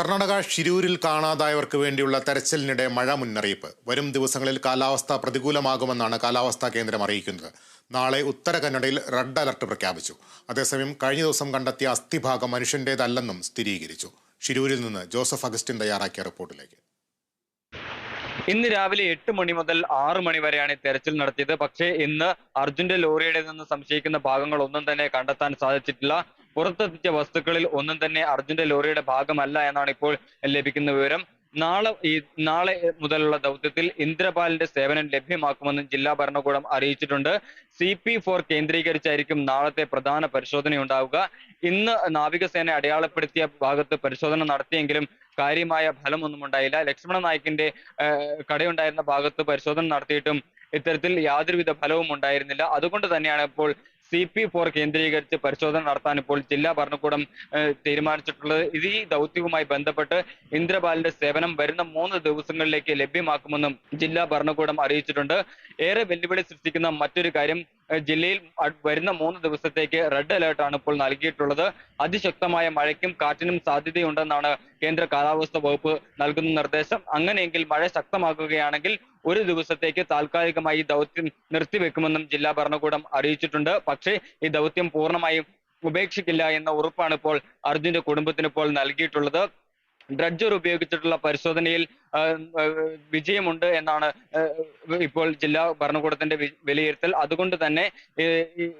കർണാടക ഷിരൂരിൽ കാണാതായവർക്ക് വേണ്ടിയുള്ള തെരച്ചിലിനിടെ മഴ മുന്നറിയിപ്പ്. വരും ദിവസങ്ങളിൽ കാലാവസ്ഥ പ്രതികൂലമാകുമെന്നാണ് കാലാവസ്ഥാ കേന്ദ്രം അറിയിക്കുന്നത്. നാളെ ഉത്തര കന്നഡയിൽ റെഡ് അലർട്ട് പ്രഖ്യാപിച്ചു. അതേസമയം കഴിഞ്ഞ ദിവസം കണ്ടെത്തിയ അസ്ഥിഭാഗം മനുഷ്യന്റേതല്ലെന്നും സ്ഥിരീകരിച്ചു. ഷിരൂരിൽ നിന്ന് ജോസഫ് അഗസ്റ്റിൻ തയ്യാറാക്കിയ റിപ്പോർട്ടിലേക്ക്. ഇന്ന് രാവിലെ എട്ട് മണി മുതൽ ആറ് മണി വരെയാണ് തെരച്ചിൽ നടത്തിയത്. പക്ഷേ ഇന്ന് അർജുന്റെ ലോറിയുടെ നിന്ന് സംശയിക്കുന്ന ഭാഗങ്ങൾ ഒന്നും തന്നെ കണ്ടെത്താൻ സാധിച്ചിട്ടില്ല. പുറത്തെത്തിച്ച വസ്തുക്കളിൽ ഒന്നും തന്നെ അർജുന്റെ ലോറിയുടെ ഭാഗമല്ല എന്നാണ് ഇപ്പോൾ ലഭിക്കുന്ന വിവരം. നാളെ ഈ നാളെ മുതലുള്ള ദൗത്യത്തിൽ ഇന്ദ്രപാലിന്റെ സേവനം ലഭ്യമാക്കുമെന്നും ജില്ലാ ഭരണകൂടം അറിയിച്ചിട്ടുണ്ട്. സി പി ഫോർ കേന്ദ്രീകരിച്ചായിരിക്കും നാളത്തെ പ്രധാന പരിശോധന ഉണ്ടാവുക ഇന്ന് നാവികസേന അടയാളപ്പെടുത്തിയ ഭാഗത്ത് പരിശോധന നടത്തിയെങ്കിലും കാര്യമായ ഫലമൊന്നും ഉണ്ടായില്ല. ലക്ഷ്മണ നായിക്കിന്റെ കടയുണ്ടായിരുന്ന ഭാഗത്ത് പരിശോധന നടത്തിയിട്ടും ഇത്തരത്തിൽ യാതൊരുവിധ ഫലവും ഉണ്ടായിരുന്നില്ല. അതുകൊണ്ട് തന്നെയാണ് ഇപ്പോൾ സി പി ഫോർ കേന്ദ്രീകരിച്ച് പരിശോധന നടത്താൻ ഇപ്പോൾ ജില്ലാ ഭരണകൂടം തീരുമാനിച്ചിട്ടുള്ളത്. ഇത് ഈ ദൗത്യവുമായി ബന്ധപ്പെട്ട് ഇന്ദ്രപാലിന്റെ സേവനം വരുന്ന മൂന്ന് ദിവസങ്ങളിലേക്ക് ലഭ്യമാക്കുമെന്നും ജില്ലാ ഭരണകൂടം അറിയിച്ചിട്ടുണ്ട്. ഏറെ വെല്ലുവിളി സൃഷ്ടിക്കുന്ന മറ്റൊരു കാര്യം ജില്ലയിൽ വരുന്ന മൂന്ന് ദിവസത്തേക്ക് റെഡ് അലേർട്ടാണ് ഇപ്പോൾ നൽകിയിട്ടുള്ളത്. അതിശക്തമായ മഴയ്ക്കും കാറ്റിനും സാധ്യതയുണ്ടെന്നാണ് കേന്ദ്ര കാലാവസ്ഥ വകുപ്പ് നൽകുന്ന നിർദ്ദേശം. അങ്ങനെയെങ്കിൽ മഴ ശക്തമാക്കുകയാണെങ്കിൽ ഒരു ദിവസത്തേക്ക് താൽക്കാലികമായി ദൗത്യം നിർത്തിവെക്കുമെന്നും ജില്ലാ ഭരണകൂടം അറിയിച്ചിട്ടുണ്ട്. പക്ഷേ ഈ ദൗത്യം പൂർണമായും ഉപേക്ഷിക്കില്ല എന്ന ഉറപ്പാണ് ഇപ്പോൾ അർജുന്റെ കുടുംബത്തിന് ഇപ്പോൾ നൽകിയിട്ടുള്ളത്. ഡ്രഡ്ജർ ഉപയോഗിച്ചിട്ടുള്ള പരിശോധനയിൽ വിജയമുണ്ട് എന്നാണ് ഇപ്പോൾ ജില്ലാ ഭരണകൂടത്തിന്റെ വിലയിരുത്തൽ. അതുകൊണ്ട് തന്നെ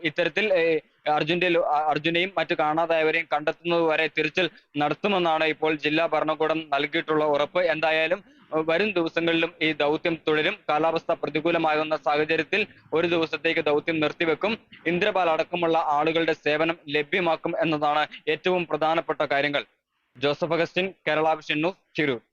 ഇത്തരത്തിൽ അർജുന്റെ അർജുനെയും മറ്റു കാണാതായവരെയും കണ്ടെത്തുന്നത് വരെ തിരച്ചിൽ നടത്തുമെന്നാണ് ഇപ്പോൾ ജില്ലാ ഭരണകൂടം നൽകിയിട്ടുള്ള ഉറപ്പ്. എന്തായാലും വരും ദിവസങ്ങളിലും ഈ ദൗത്യം തുടരും. കാലാവസ്ഥ പ്രതികൂലമാകുന്ന സാഹചര്യത്തിൽ ഒരു ദിവസത്തേക്ക് ദൗത്യം നിർത്തിവെക്കും. ഇന്ദ്രപാൽ അടക്കമുള്ള ആളുകളുടെ സേവനം ലഭ്യമാക്കും എന്നതാണ് ഏറ്റവും പ്രധാനപ്പെട്ട കാര്യങ്ങൾ. Joseph Augustine Kerala vision news